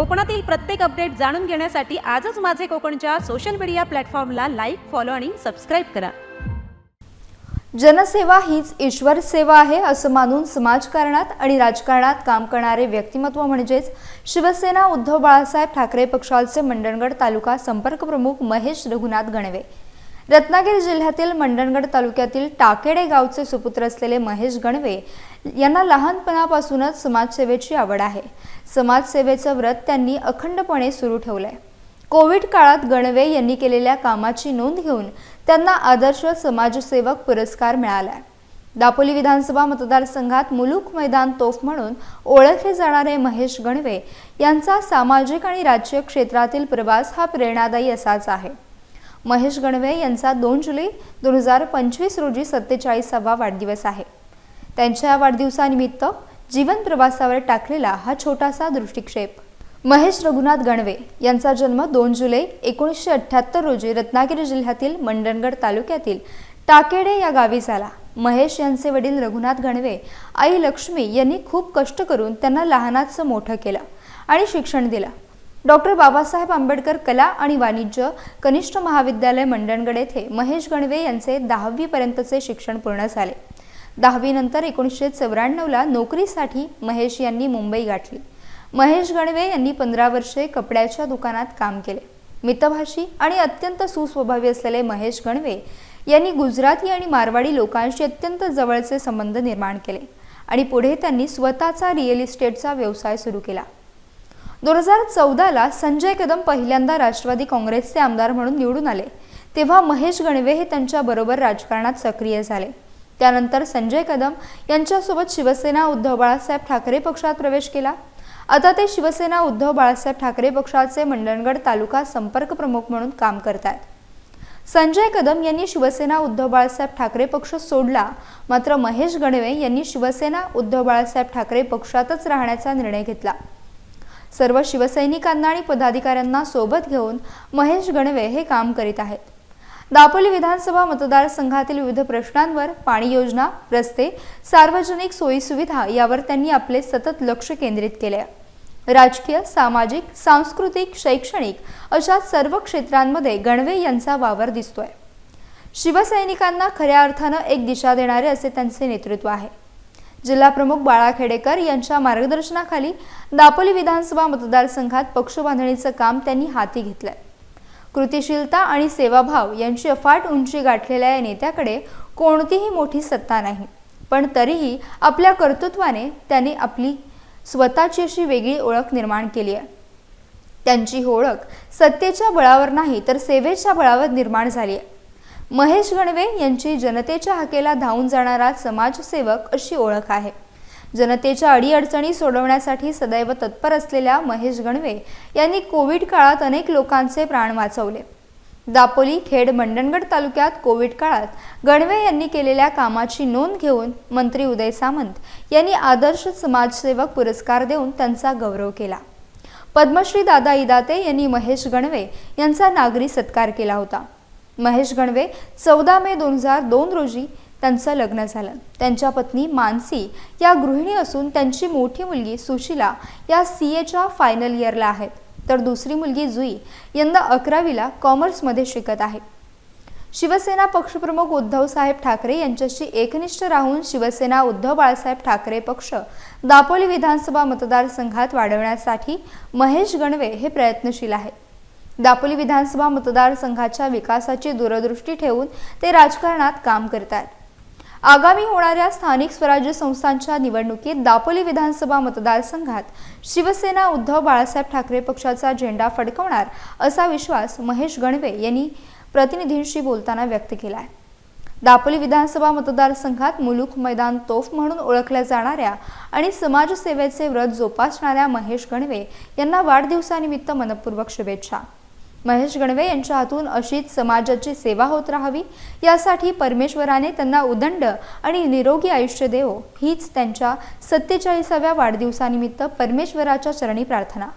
कोकणातील प्रत्येक अपडेट जाणून घेण्यासाठी आजच माझे कोकणच्या सोशल मीडिया प्लॅटफॉर्मला लाईक फॉलो आणि सबस्क्राईब करा. जनसेवा हीच ईश्वर सेवा आहे असं मानून समाजकारणात आणि राजकारणात काम करणारे व्यक्तिमत्व म्हणजेच शिवसेना उद्धव बाळासाहेब ठाकरे पक्षाचे मंडणगड तालुका संपर्क प्रमुख महेश रघुनाथ गणवे. रत्नागिरी जिल्ह्यातील मंडणगड तालुक्यातील टाकेडे गावचे सुपुत्र असलेले महेश गणवे यांना लहानपणापासूनच समाजसेवेची आवड आहे. समाजसेवेचं व्रत त्यांनी अखंडपणे सुरू ठेवलंय. कोविड काळात गणवे यांनी केलेल्या कामाची नोंद घेऊन त्यांना आदर्श समाजसेवक पुरस्कार मिळाला दापोली विधानसभा मतदारसंघात मुलुक मैदान तोफ म्हणून ओळखले जाणारे महेश गणवे यांचा सामाजिक आणि राज्य क्षेत्रातील प्रवास हा प्रेरणादायी असाच आहे. महेश गणवे यांचा दोन जुलै दोन हजार पंचवीस रोजी सत्तेचाळीसावा वाढदिवस आहे. त्यांच्या वाढदिवसानिमित्त जीवन प्रवासावर टाकलेला हा छोटासा दृष्टिक्षेप. महेश रघुनाथ गणवे यांचा जन्म दोन जुलै एकोणीसशे अठ्ठ्याहत्तर रोजी रत्नागिरी जिल्ह्यातील मंडणगड तालुक्यातील टाकेडे या गावी झाला. महेश यांचे वडील रघुनाथ गणवे आई लक्ष्मी यांनी खूप कष्ट करून त्यांना लहानाचं मोठं केलं आणि शिक्षण दिलं. डॉक्टर बाबासाहेब आंबेडकर कला आणि वाणिज्य कनिष्ठ महाविद्यालय मंडणगड येथे महेश गणवे यांचे दहावीपर्यंतचे शिक्षण पूर्ण झाले. दहावीनंतर एकोणीसशे चौऱ्याण्णवला नोकरीसाठी महेश यांनी मुंबई गाठली. महेश गणवे यांनी पंधरा वर्षे कपड्याच्या दुकानात काम केले. मितभाषी आणि अत्यंत सुस्वभावी असलेले महेश गणवे यांनी गुजराती आणि मारवाडी लोकांशी अत्यंत जवळचे संबंध निर्माण केले आणि पुढे त्यांनी स्वतःचा रिअल इस्टेटचा व्यवसाय सुरू केला. दोन हजार चौदाला संजय कदम पहिल्यांदा राष्ट्रवादी काँग्रेसचे आमदार म्हणून निवडून आले तेव्हा महेश गणवे हे त्यांच्याबरोबर राजकारणात सक्रिय झाले. त्यानंतर संजय कदम यांच्यासोबत शिवसेना उद्धव बाळासाहेब ठाकरे पक्षात प्रवेश केला. आता ते शिवसेना उद्धव बाळासाहेब ठाकरे पक्षाचे मंडणगड तालुका संपर्क प्रमुख म्हणून काम करतात. संजय कदम यांनी शिवसेना उद्धव बाळासाहेब ठाकरे पक्ष सोडला. मात्र महेश गणवे यांनी शिवसेना उद्धव बाळासाहेब ठाकरे पक्षातच राहण्याचा निर्णय घेतला. सर्व शिवसैनिकांना आणि पदाधिकाऱ्यांना सोबत घेऊन महेश गणवे हे काम करीत आहेत. दापोली विधानसभा मतदारसंघातील विविध प्रश्नांवर पाणी योजना रस्ते सार्वजनिक सोयीसुविधा यावर त्यांनी आपले सतत लक्ष केंद्रित केले. आहे राजकीय सामाजिक सांस्कृतिक शैक्षणिक अशा सर्व क्षेत्रांमध्ये गणवे यांचा वावर दिसतोय. शिवसैनिकांना खऱ्या अर्थानं एक दिशा देणारे असे त्यांचे नेतृत्व आहे. जिल्हा प्रमुख बाळा खेडेकर यांच्या मार्गदर्शनाखाली दापोली विधानसभा मतदारसंघात पक्ष बांधणीचं काम त्यांनी हाती घेतलंय. कृतिशीलता आणि सेवाभाव यांची अफाट उंची गाठलेल्या या नेत्याकडे कोणतीही मोठी सत्ता नाही. पण तरीही आपल्या कर्तृत्वाने त्यांनी आपली स्वतःची अशी वेगळी ओळख निर्माण केली आहे. त्यांची ओळख सत्तेच्या बळावर नाही तर सेवेच्या बळावर निर्माण झाली आहे. महेश गणवे यांची जनतेच्या हाकेला धावून जाणारा समाजसेवक अशी ओळख आहे. जनतेच्या अडीअडचणी सोडवण्यासाठी सदैव तत्पर असलेल्या महेश गणवे यांनी कोविड काळात अनेक लोकांचे प्राण वाचवले. दापोली खेड मंडणगड तालुक्यात कोविड काळात गणवे यांनी केलेल्या कामाची नोंद घेऊन मंत्री उदय सामंत यांनी आदर्श समाजसेवक पुरस्कार देऊन त्यांचा गौरव केला. पद्मश्री दादा इदाते यांनी महेश गणवे यांचा नागरी सत्कार केला होता. महेश गणवे चौदा मे दोन हजार दोन रोजी त्यांचं लग्न झालं. त्यांच्या पत्नी मानसी या गृहिणी असून त्यांची मोठी मुलगी सुशिला या सी एच्या फायनल इयरला आहेत तर दुसरी मुलगी जुई यंदा अकरावीला कॉमर्समध्ये शिकत आहे. शिवसेना पक्षप्रमुख उद्धव साहेब ठाकरे यांच्याशी एकनिष्ठ राहून शिवसेना उद्धव बाळासाहेब ठाकरे पक्ष दापोली विधानसभा मतदारसंघात वाढवण्यासाठी महेश गणवे हे प्रयत्नशील आहेत. दापोली विधानसभा मतदारसंघाच्या विकासाची दूरदृष्टी ठेवून ते राजकारणात काम करतात आगामी होणाऱ्या स्थानिक स्वराज्य संस्थांच्या निवडणुकीत दापोली विधानसभा मतदारसंघात शिवसेना उद्धव बाळासाहेब ठाकरे पक्षाचा झेंडा फडकवणार असा विश्वास महेश गणवे यांनी प्रतिनिधींशी बोलताना व्यक्त केला आहे दापोली विधानसभा मतदारसंघात मुलुख मैदान तोफ म्हणून ओळखल्या जाणाऱ्या आणि समाजसेवेचे व्रत जोपासणाऱ्या महेश गणवे यांना वाढदिवसानिमित्त मनपूर्वक शुभेच्छा. महेश गणवे यांच्या हातून अशीच समाजाची सेवा होत राहावी यासाठी परमेश्वराने त्यांना उदंड आणि निरोगी आयुष्य देवो हीच त्यांच्या सत्तेचाळीसाव्या वाढदिवसानिमित्त परमेश्वराच्या चरणी प्रार्थना.